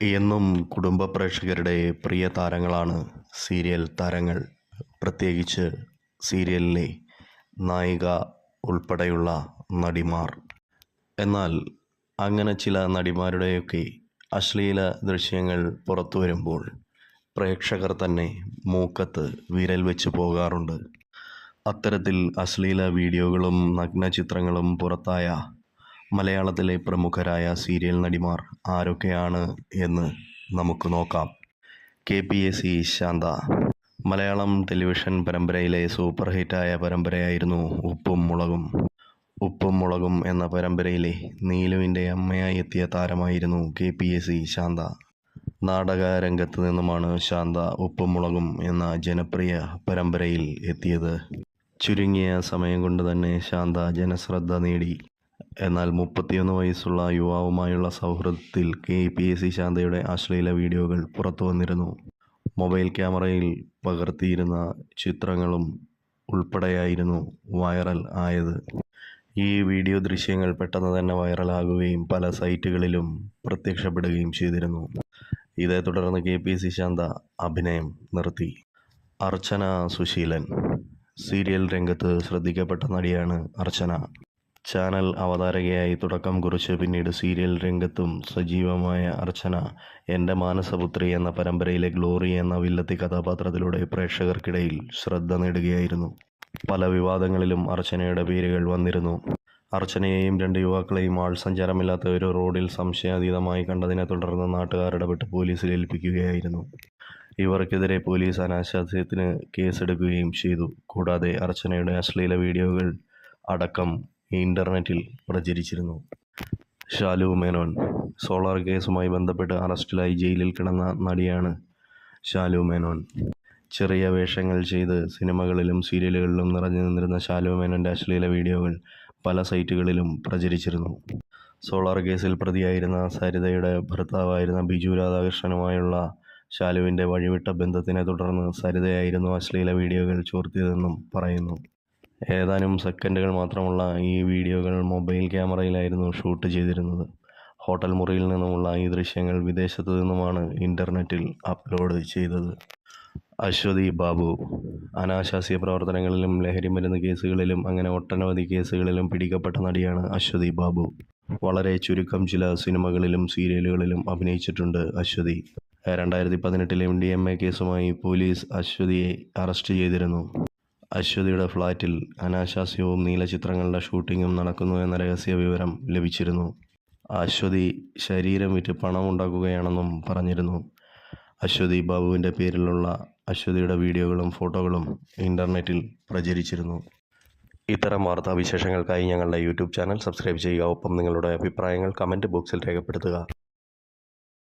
എന്നും കുടുംബ പ്രേക്ഷകരുടെ പ്രിയ താരങ്ങളാണ് സീരിയൽ താരങ്ങൾ. പ്രത്യേകിച്ച് സീരിയലിലെ നായിക ഉൾപ്പെടെയുള്ള നടിമാർ. എന്നാൽ അങ്ങനെ ചില നടിമാരുടെയൊക്കെ അശ്ലീല ദൃശ്യങ്ങൾ പുറത്തു വരുമ്പോൾ പ്രേക്ഷകർ തന്നെ മൂക്കത്ത് വിരൽ വെച്ച് പോകാറുണ്ട്. അത്തരത്തിൽ അശ്ലീല വീഡിയോകളും നഗ്ന ചിത്രങ്ങളും പുറത്തായ മലയാളത്തിലെ പ്രമുഖരായ സീരിയൽ നടിമാർ ആരൊക്കെയാണ് എന്ന് നമുക്ക് നോക്കാം. K P A C Shantha. Malayalam television പരമ്പരയിലെ സൂപ്പർ ഹിറ്റായ പരമ്പരയായിരുന്നു ഉപ്പും മുളകും. ഉപ്പും മുളകും എന്ന പരമ്പരയിലെ നീലുവിന്റെ അമ്മയായി എത്തിയ താരമായിരുന്നു K P A C Shantha. നാടക രംഗത്ത് നിന്നുമാണ് ശാന്ത ഉപ്പും മുളകും എന്ന ജനപ്രിയ പരമ്പരയിൽ എത്തിയത്. ചുരുങ്ങിയ സമയം കൊണ്ട് തന്നെ ശാന്ത ജനശ്രദ്ധ നേടി. എന്നാൽ മുപ്പത്തിയൊന്ന് വയസ്സുള്ള യുവാവുമായുള്ള സൗഹൃദത്തിൽ കെ പി എസ് സി ശാന്തയുടെ അശ്ലീല വീഡിയോകൾ പുറത്തു വന്നിരുന്നു. മൊബൈൽ ക്യാമറയിൽ പകർത്തിയിരുന്ന ചിത്രങ്ങളും ഉൾപ്പെടെയായിരുന്നു വൈറൽ ആയത്. ഈ വീഡിയോ ദൃശ്യങ്ങൾ പെട്ടെന്ന് തന്നെ വൈറലാകുകയും പല സൈറ്റുകളിലും പ്രത്യക്ഷപ്പെടുകയും ചെയ്തിരുന്നു. ഇതേ തുടർന്ന് കെ പി സി ശാന്ത അഭിനയം നിർത്തി. അർച്ചന സുശീലൻ. സീരിയൽ രംഗത്ത് ശ്രദ്ധിക്കപ്പെട്ട നടിയാണ് അർച്ചന. ചാനൽ അവതാരകയായി തുടക്കം കുറിച്ച് പിന്നീട് സീരിയൽ രംഗത്തും സജീവമായ അർച്ചന. എന്റെ മാനസപുത്രി എന്ന പരമ്പരയിലെ ഗ്ലോറി എന്ന വില്ലത്തി കഥാപാത്രത്തിലൂടെ പ്രേക്ഷകർക്കിടയിൽ ശ്രദ്ധ നേടുകയായിരുന്നു. പല വിവാദങ്ങളിലും അർച്ചനയുടെ പേരുകൾ വന്നിരുന്നു. അർച്ചനയെയും രണ്ട് യുവാക്കളെയും ആൾ സഞ്ചാരമില്ലാത്ത ഒരു റോഡിൽ സംശയാതീതമായി കണ്ടതിനെ തുടർന്ന് നാട്ടുകാർ ഇടപെട്ട് പോലീസിൽ ഏൽപ്പിക്കുകയായിരുന്നു. ഇവർക്കെതിരെ പോലീസ് അനാശാസ്യത്തിന് കേസെടുക്കുകയും ചെയ്തു. കൂടാതെ അർച്ചനയുടെ അശ്ലീല വീഡിയോകൾ അടക്കം ഇന്റർനെറ്റിൽ പ്രചരിച്ചിരുന്നു. ഷാലു മേനോൻ സോളാർ കേസുമായി ബന്ധപ്പെട്ട് അറസ്റ്റിലായി ജയിലിൽ കിടന്ന നടിയാണ് ഷാലു മേനോൻ. ചെറിയ വേഷങ്ങൾ ചെയ്ത് സിനിമകളിലും സീരിയലുകളിലും നിറഞ്ഞു നിന്നിരുന്ന ഷാലു മേനോന്റെ അശ്ലീല വീഡിയോകൾ പല സൈറ്റുകളിലും പ്രചരിച്ചിരുന്നു. സോളാർ കേസിൽ പ്രതിയായിരുന്ന സരിതയുടെ ഭർത്താവായിരുന്ന ബിജു രാധാകൃഷ്ണനുമായുള്ള ഷാലുവിന്റെ വഴിവിട്ട ബന്ധത്തിനെ തുടർന്ന് സരിതയായിരുന്നു അശ്ലീല വീഡിയോകൾ ചോർത്തിയതെന്നും പറയുന്നു. ഏതാനും സെക്കൻഡുകൾ മാത്രമുള്ള ഈ വീഡിയോകൾ മൊബൈൽ ക്യാമറയിലായിരുന്നു ഷൂട്ട് ചെയ്തിരുന്നത്. ഹോട്ടൽ മുറിയിൽ നിന്നുമുള്ള ഈ ദൃശ്യങ്ങൾ വിദേശത്തു നിന്നുമാണ് ഇന്റർനെറ്റിൽ അപ്ലോഡ് ചെയ്തത്. അശ്വതി ബാബു അനാശാസ്യ പ്രവർത്തനങ്ങളിലും ലഹരിമരുന്ന് കേസുകളിലും അങ്ങനെ ഒട്ടനവധി കേസുകളിലും പിടിക്കപ്പെട്ട നടിയാണ് അശ്വതി ബാബു. വളരെ ചുരുക്കം ചില സിനിമകളിലും സീരിയലുകളിലും അഭിനയിച്ചിട്ടുണ്ട് അശ്വതി. രണ്ടായിരത്തി പതിനെട്ടിലെ ഡി എം എ കേസുമായി പോലീസ് അശ്വതിയെ അറസ്റ്റ് ചെയ്തിരുന്നു. അശ്വതിയുടെ ഫ്ളാറ്റിൽ അനാശാസ്യവും നീലചിത്രങ്ങളുടെ ഷൂട്ടിങ്ങും നടക്കുന്നു എന്ന രഹസ്യ വിവരം ലഭിച്ചിരുന്നു. അശ്വതി ശരീരം വിറ്റ് പണം ഉണ്ടാക്കുകയാണെന്നും പറഞ്ഞിരുന്നു. അശ്വതി ബാബുവിന്റെ പേരിലുള്ള അശ്വതിയുടെ വീഡിയോകളും ഫോട്ടോകളും ഇന്റർനെറ്റിൽ പ്രചരിച്ചിരുന്നു. ഇത്തരം വാർത്താവിശേഷങ്ങൾക്കായി ഞങ്ങളുടെ യൂട്യൂബ് ചാനൽ സബ്സ്ക്രൈബ് ചെയ്യുക. ഒപ്പം നിങ്ങളുടെ അഭിപ്രായങ്ങൾ കമന്റ് ബോക്സിൽ രേഖപ്പെടുത്തുക.